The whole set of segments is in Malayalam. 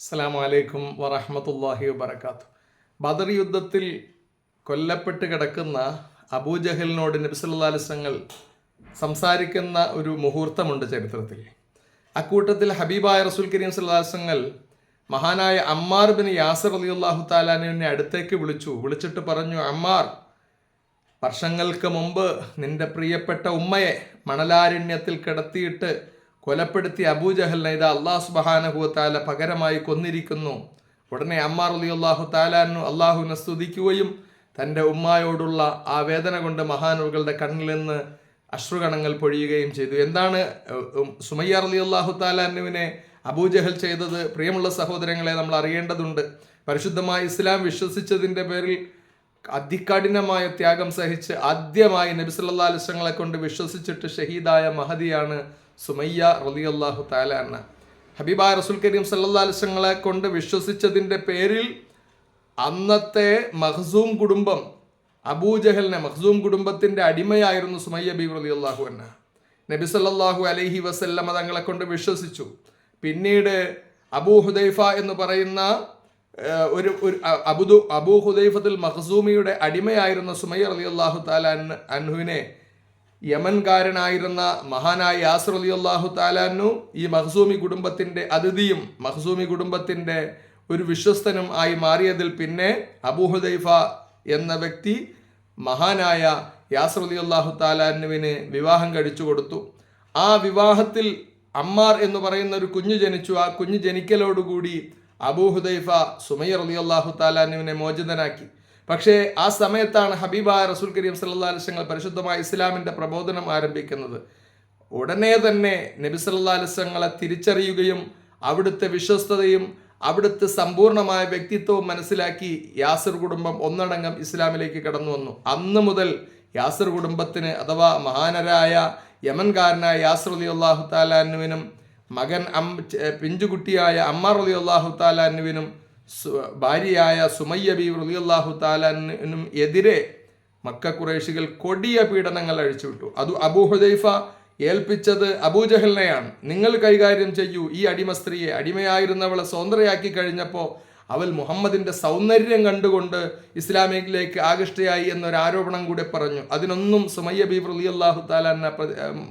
അസ്സലാമു അലൈക്കും വറഹമത്തല്ലാഹി വബർക്കാത്തു ബദർ യുദ്ധത്തിൽ കൊല്ലപ്പെട്ട് കിടക്കുന്ന അബൂജഹലിനോട് നബിസല്ലാസ്ലങ്ങൾ സംസാരിക്കുന്ന ഒരു മുഹൂർത്തമുണ്ട് ചരിത്രത്തിൽ. അക്കൂട്ടത്തിൽ ഹബീബായ റസൂൽ കരീം സല്ലാസ്ലങ്ങൾ മഹാനായ അമ്മാർ ബിൻ യാസർ അലി അള്ളാഹു താലാനുവിനെ അടുത്തേക്ക് വിളിച്ചു. വിളിച്ചിട്ട് പറഞ്ഞു അമ്മാർ വർഷങ്ങൾക്ക് മുമ്പ് നിന്റെ പ്രിയപ്പെട്ട ഉമ്മയെ മണലാരണ്യത്തിൽ കിടത്തിയിട്ട് കൊലപ്പെടുത്തിയ അബൂജഹലിനെ ഇത് അള്ളാഹു സുബഹാനഹു താല പകരമായി കൊന്നിരിക്കുന്നു. ഉടനെ അമ്മാർ അലി അള്ളാഹു താലാനു അള്ളാഹുവിനെ സ്തുതിക്കുകയും തന്റെ ഉമ്മായോടുള്ള ആ വേദന കൊണ്ട് മഹാനുകളുടെ കണ്ണിൽ നിന്ന് അശ്രുകണങ്ങൾ പൊഴിയുകയും ചെയ്തു. എന്താണ് സുമയ്യ അലി അള്ളാഹു താലാനുവിനെ അബൂജഹൽ ചെയ്തത്? പ്രിയമുള്ള സഹോദരങ്ങളെ നമ്മൾ അറിയേണ്ടതുണ്ട് പരിശുദ്ധമായ ഇസ്ലാം വിശ്വസിച്ചതിന്റെ പേരിൽ അതികഠിനമായ ത്യാഗം സഹിച്ച് ആദ്യമായി നബി സല്ലല്ലാഹു അലൈഹി വസല്ലങ്ങളെ കൊണ്ട് വിശ്വസിച്ചിട്ട് ഷഹീദായ മഹദിയാണ് സുമയ്യ റളിയല്ലാഹു തആല എന്ന ഹബീബായ റസൂൽ കരീം സല്ലല്ലാഹു അലൈഹി വസല്ലങ്ങളെ കൊണ്ട് വിശ്വസിച്ചതിന്റെ പേരിൽ അന്നത്തെ മഹ്സൂം കുടുംബം അബൂജഹലിനെ മഹ്സൂം കുടുംബത്തിന്റെ അടിമയായിരുന്നു സുമയ്യ ബി അള്ളാഹു എന്ന നബി സല്ലാഹു അലൈഹി വസല്ലമ തങ്ങളെ കൊണ്ട് വിശ്വസിച്ചു. പിന്നീട് അബൂ ഹുദൈഫ എന്ന് പറയുന്ന ഒരു ഒരു അബുദു അബൂ ഹുദൈഫത്തുൽ മഹ്സൂമിയുടെ അടിമയായിരുന്ന സുമയ്യ റളിയല്ലാഹു തആല അൻ- അൻഹുവിനെ യമൻകാരനായിരുന്ന മഹാനായ യാസർ അലി അള്ളാഹു താലാനു ഈ മഹസൂമി കുടുംബത്തിന്റെ അതിഥിയും മഹസൂമി കുടുംബത്തിന്റെ ഒരു വിശ്വസ്തനും ആയി മാറിയതിൽ പിന്നെ അബൂഹുദൈഫ എന്ന വ്യക്തി മഹാനായ യാസർ അലി അള്ളാഹു താലാനുവിന് വിവാഹം കഴിച്ചു കൊടുത്തു. ആ വിവാഹത്തിൽ അമ്മാർ എന്ന് പറയുന്ന ഒരു കുഞ്ഞു ജനിച്ചു. ആ കുഞ്ഞു ജനിക്കലോടുകൂടി അബൂഹുദൈഫ സുമയ്യർ അലി അള്ളാഹു താലാനുവിനെ മോചിതനാക്കി. പക്ഷേ ആ സമയത്താണ് ഹബീബ റസൂൽ കരീം സല്ലാ വസല്ലം പരിശുദ്ധമായ ഇസ്ലാമിന്റെ പ്രബോധനം ആരംഭിക്കുന്നത്. ഉടനെ തന്നെ നബി സല്ലാ അലൈഹി വസല്ലങ്ങളെ തിരിച്ചറിയുകയും അവിടുത്തെ വിശ്വസ്തതയും അവിടുത്തെ സമ്പൂർണമായ വ്യക്തിത്വവും മനസ്സിലാക്കി യാസർ കുടുംബം ഒന്നടങ്കം ഇസ്ലാമിലേക്ക് കടന്നു വന്നു. അന്ന് മുതൽ യാസർ കുടുംബത്തിന് അഥവാ മഹാനരായ യമൻകാരനായ യാസർ അലി അള്ളാഹു താലാനുവിനും മകൻ അം പിഞ്ചുകുട്ടിയായ അമ്മാർ അലി അള്ളാഹു താലാനുവിനും ഭാര്യയായ സുമയ്യ ബി റളിയല്ലാഹു താലാനും എതിരെ മക്ക കുറേശികൾ കൊടിയ പീഡനങ്ങൾ അഴിച്ചുവിട്ടു. അത് അബൂ ഹുദൈഫ ഏൽപ്പിച്ചത് അബൂജഹലിനെയാണ് നിങ്ങൾ കൈകാര്യം ചെയ്യൂ. ഈ അടിമ സ്ത്രീയെ അടിമയായിരുന്നവളെ സ്വതന്ത്രയാക്കി കഴിഞ്ഞപ്പോൾ അവൾ മുഹമ്മദിന്റെ സൗന്ദര്യം കണ്ടുകൊണ്ട് ഇസ്ലാമിലേക്ക് ആകൃഷ്ടയായി എന്നൊരു ആരോപണം കൂടെ പറഞ്ഞു. അതിനൊന്നും സുമയ്യ ബി റളിയല്ലാഹു താലാന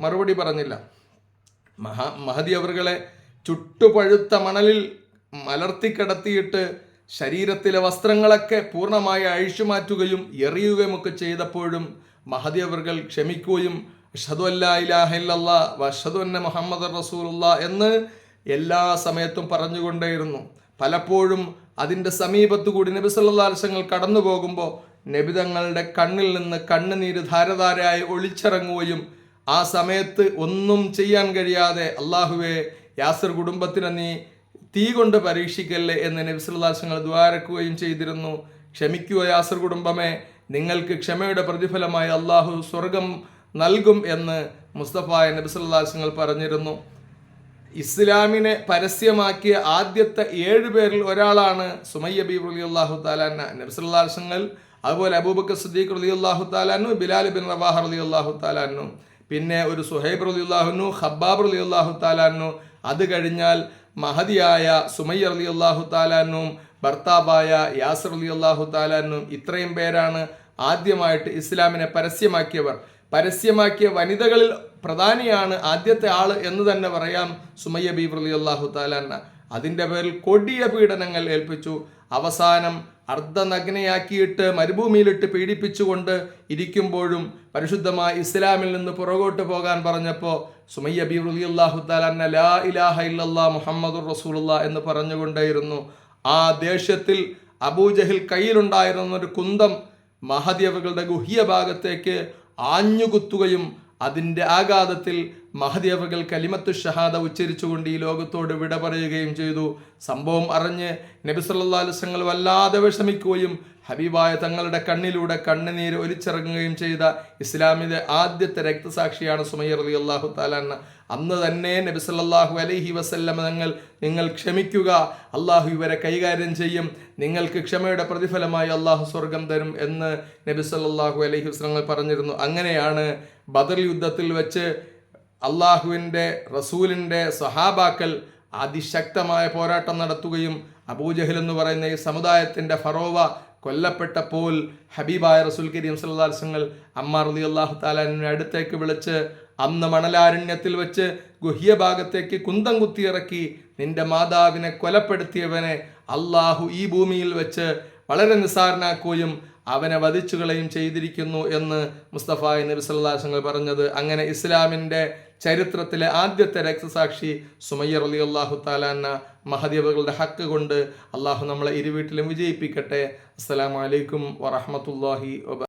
മറുപടി പറഞ്ഞില്ല. മഹാ മഹദി അവറുകളെ ചുട്ടുപഴുത്ത മണലിൽ മലർത്തിക്കിടത്തിയിട്ട് ശരീരത്തിലെ വസ്ത്രങ്ങളൊക്കെ പൂർണമായി അഴിച്ചുമാറ്റുകയും എറിയുകയും ഒക്കെ ചെയ്തപ്പോഴും മഹദി അവർകൾ ക്ഷമിക്കുകയും അഷ്ഹദു അല്ലാ ഇലാഹ വഷതു അന്ന മുഹമ്മദ് റസൂലുള്ള എന്ന് എല്ലാ സമയത്തും പറഞ്ഞുകൊണ്ടേയിരുന്നു. പലപ്പോഴും അതിന്റെ സമീപത്തു കൂടി നബി വസല്ലം കടന്നു പോകുമ്പോൾ നബി തങ്ങളുടെ കണ്ണിൽ നിന്ന് കണ്ണുനീര് ധാരധാരയായി ഒളിച്ചിറങ്ങുകയും ആ സമയത്ത് ഒന്നും ചെയ്യാൻ കഴിയാതെ അള്ളാഹുവെ യാസർ കുടുംബത്തിന് നീ തീ കൊണ്ട് പരീക്ഷിക്കല്ലേ എന്ന് നബിസുലദാസങ്ങൾ ദ്വാരക്കുകയും ചെയ്തിരുന്നു. ക്ഷമിക്കുക യാസർ കുടുംബമേ നിങ്ങൾക്ക് ക്ഷമയുടെ പ്രതിഫലമായി അള്ളാഹു സ്വർഗം നൽകും എന്ന് മുസ്തഫ നബിസുലദാസങ്ങൾ പറഞ്ഞിരുന്നു. ഇസ്ലാമിനെ പരസ്യമാക്കിയ ആദ്യത്തെ ഏഴ് പേരിൽ ഒരാളാണ് സുമയ്യ ബി റലി അള്ളാഹു താലാന നബ്സുല്ലാസങ്ങൾ അതുപോലെ അബൂബക്കർ സിദ്ദീഖ് റലി അള്ളാഹു താലാനു ബിലാൽ ബിൻ റവാഹ റലി അള്ളാഹു താലാനു പിന്നെ ഒരു സുഹൈബ് റലി അള്ളാഹുനു ഹബ്ബാബ് റലി അള്ളാഹു താലാനു അത് കഴിഞ്ഞാൽ മഹദിയായ സുമയ്യ അലി അള്ളാഹു താലാനും ഭർത്താവായ യാസർ അലി അള്ളാഹു താലാനും ഇത്രയും പേരാണ് ആദ്യമായിട്ട് ഇസ്ലാമിനെ പരസ്യമാക്കിയവർ. പരസ്യമാക്കിയ വനിതകളിൽ പ്രധാനിയാണ് ആദ്യത്തെ ആൾ എന്ന് തന്നെ പറയാം സുമയ്യ ബീബ് അലി അള്ളാഹു താലാന്ന അതിന്റെ പേരിൽ കൊടിയ പീഡനങ്ങൾ ഏൽപ്പിച്ചു. അവസാനം അർദ്ധനഗ്നയാക്കിയിട്ട് മരുഭൂമിയിലിട്ട് പീഡിപ്പിച്ചുകൊണ്ട് ഇരിക്കുമ്പോഴും പരിശുദ്ധമായ ഇസ്ലാമിൽ നിന്ന് പുറകോട്ട് പോകാൻ പറഞ്ഞപ്പോൾ സുമയ്യ ബി റലി അള്ളാഹു താലാന്ന ലാ ഇലാഹ ഇല്ലല്ലാ മുഹമ്മദുർ റസൂലുള്ള എന്ന് പറഞ്ഞുകൊണ്ടേയിരുന്നു. ആ ദേഷ്യത്തിൽ അബൂജഹിൽ കയ്യിലുണ്ടായിരുന്ന ഒരു കുന്തം മഹദിയവകളുടെ ഗുഹ്യ ഭാഗത്തേക്ക് ആഞ്ഞുകുത്തുകയും അതിന്റെ ആഘാതത്തിൽ മഹദിയവകൾ കലിമത്തു ഷഹാദ ഉച്ചരിച്ചുകൊണ്ട് ഈ ലോകത്തോട് വിട പറയുകയും ചെയ്തു. സംഭവം അറിഞ്ഞ് നബി സല്ലല്ലാഹു അലൈഹി വസല്ലം വല്ലാതെ വിഷമിക്കുകയും ഹബീബായ തങ്ങളുടെ കണ്ണിലൂടെ കണ്ണുനീര് ഒലിച്ചിറങ്ങുകയും ചെയ്ത ഇസ്ലാമിലെ ആദ്യത്തെ രക്തസാക്ഷിയാണ് സുമയ്യ അലി അള്ളാഹു താലാന്ന് അന്ന് തന്നെ നബി സല്ലല്ലാഹു അലൈഹി വസല്ലം തങ്ങൾ നിങ്ങൾ ക്ഷമിക്കുക അള്ളാഹു ഇവരെ കൈകാര്യം ചെയ്യും. നിങ്ങൾക്ക് ക്ഷമയുടെ പ്രതിഫലമായി അള്ളാഹു സ്വർഗം തരും എന്ന് നബി സല്ലല്ലാഹു അലൈഹി വസ്ലങ്ങൾ പറഞ്ഞിരുന്നു. അങ്ങനെയാണ് ബദർ യുദ്ധത്തിൽ വെച്ച് അള്ളാഹുവിന്റെ റസൂലിന്റെ സഹാബാക്കൾ അതിശക്തമായ പോരാട്ടം നടത്തുകയും അബൂജഹൽ എന്ന് പറയുന്ന ഈ സമുദായത്തിന്റെ ഫറോവ കൊല്ലപ്പെട്ടപ്പോൾ ഹബീബായ റസൂൽ കരീം സല്ലാസങ്ങൾ അമ്മാർ അലി അള്ളാഹു താലാനെ അടുത്തേക്ക് വിളിച്ച് അന്ന് മണലാരണ്യത്തിൽ വെച്ച് ഗുഹ്യ ഭാഗത്തേക്ക് കുന്തം കുത്തിയിറക്കി നിന്റെ മാതാവിനെ കൊലപ്പെടുത്തിയവനെ അള്ളാഹു ഈ ഭൂമിയിൽ വെച്ച് വളരെ നിസ്സാരനാക്കുകയും അവനെ വധിച്ചുകളയും ചെയ്തിരിക്കുന്നു എന്ന് മുസ്തഫായ നബി സല്ലാസങ്ങൾ പറഞ്ഞത്. അങ്ങനെ ഇസ്ലാമിന്റെ ചരിത്രത്തിലെ ആദ്യത്തെ രക്തസാക്ഷി സുമയ്യർ അലി അള്ളാഹു താലാന്ന മഹദീബുകളുടെ ഹക്ക് കൊണ്ട് അള്ളാഹു നമ്മളെ ഇരുവീട്ടിലും വിജയിപ്പിക്കട്ടെ. അസ്സലാമലൈക്കും വറഹമത്തല്ലാഹി വബ